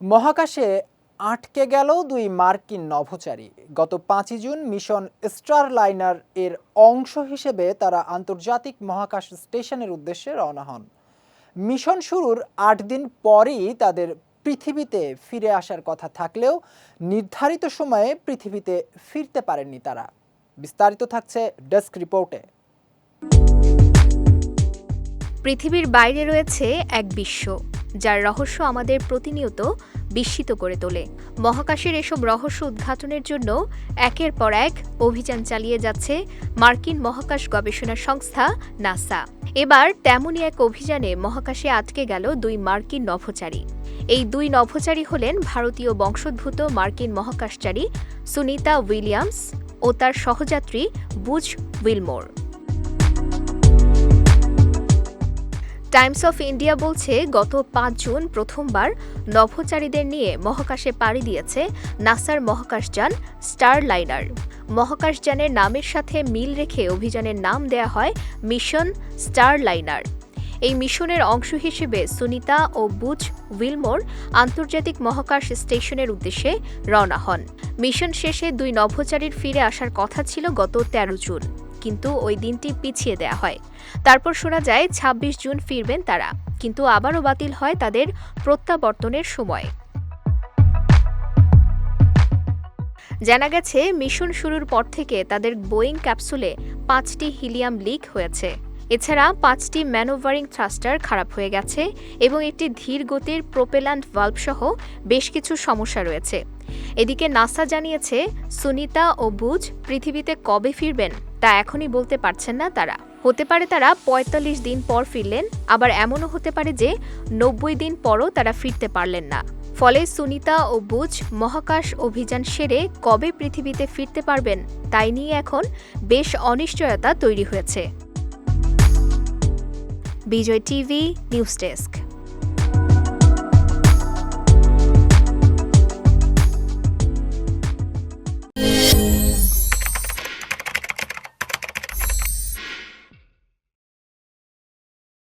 মহাকাশে আটকে গেল দুই মার্কিন নভোচারী। গত পাঁচই জুন মিশন স্টার লাইনার এর অংশ হিসেবে তারা আন্তর্জাতিক মহাকাশ স্টেশনের উদ্দেশ্যে রওনা হন। মিশন শুরুর আট দিন পরই তাদের পৃথিবীতে ফিরে আসার কথা থাকলেও নির্ধারিত সময়ে পৃথিবীতে ফিরতে পারেননি তারা। বিস্তারিত থাকছে ডেস্ক রিপোর্টে। পৃথিবীর বাইরে রয়েছে এক বিশ্ব। যার রহস্য আমাদের প্রতিনিয়ত বিস্মিত করে তোলে। মহাকাশের এসব রহস্য উদ্ঘাটনের জন্য একের পর এক অভিযান চালিয়ে যাচ্ছে মার্কিন মহাকাশ গবেষণা সংস্থা নাসা। এবার তেমনই এক অভিযানে মহাকাশে আটকে গেল দুই মার্কিন নভোচারী। এই দুই নভোচারী হলেন ভারতীয় বংশোদ্ভূত মার্কিন মহাকাশচারী সুনিতা উইলিয়ামস ও তার সহযাত্রী বুজ উইলমোর। টাইমস অফ ইন্ডিয়া বলছে, গত পাঁচ জুন প্রথমবার নভোচারীদের নিয়ে মহাকাশে পাড়ি দিয়েছে নাসার মহাকাশযান স্টার লাইনার মহাকাশযানের নামের সাথে মিল রেখে অভিযানের নাম দেয়া হয় মিশন স্টার লাইনার এই মিশনের অংশ হিসেবে সুনিতা ও বুচ উইলমোর আন্তর্জাতিক মহাকাশ স্টেশনের উদ্দেশ্যে রওনা হন। মিশন শেষে দুই নভোচারীর ফিরে আসার কথা ছিল গত তেরো জুন। কিন্তু ওই দিনটি পিছিয়ে দেয়া হয়। তারপর শোনা যায় ২৬ জুন ফিরবেন তারা, কিন্তু আবারও বাতিল হয় তাদের প্রত্যাবর্তনের সময়। জানা গেছে, মিশন শুরুর পর থেকে তাদের বোয়িং ক্যাপসুলে পাঁচটি হিলিয়াম লিক হয়েছে। এছাড়া পাঁচটি ম্যানোভারিং থ্রাস্টার খারাপ হয়ে গেছে এবং একটি ধীর গতির প্রোপেল্যান্ট ভাল্ব সহ বেশ কিছু সমস্যা রয়েছে। এদিকে নাসা জানিয়েছে, সুনিতা ও বুজ পৃথিবীতে কবে ফিরবেন? তা এখনই বলতে পারছেন না তারা। হতে পারে তারা ৪৫ দিন পর ফিরলেন, আবার এমনও হতে পারে যে নব্বই দিন পরও তারা ফিরতে পারলেন না। ফলে সুনিতা ও বুজ মহাকাশ অভিযান সেরে কবে পৃথিবীতে ফিরতে পারবেন তাই নিয়ে এখন বেশ অনিশ্চয়তা তৈরি হয়েছে। Vijay TV, news desk.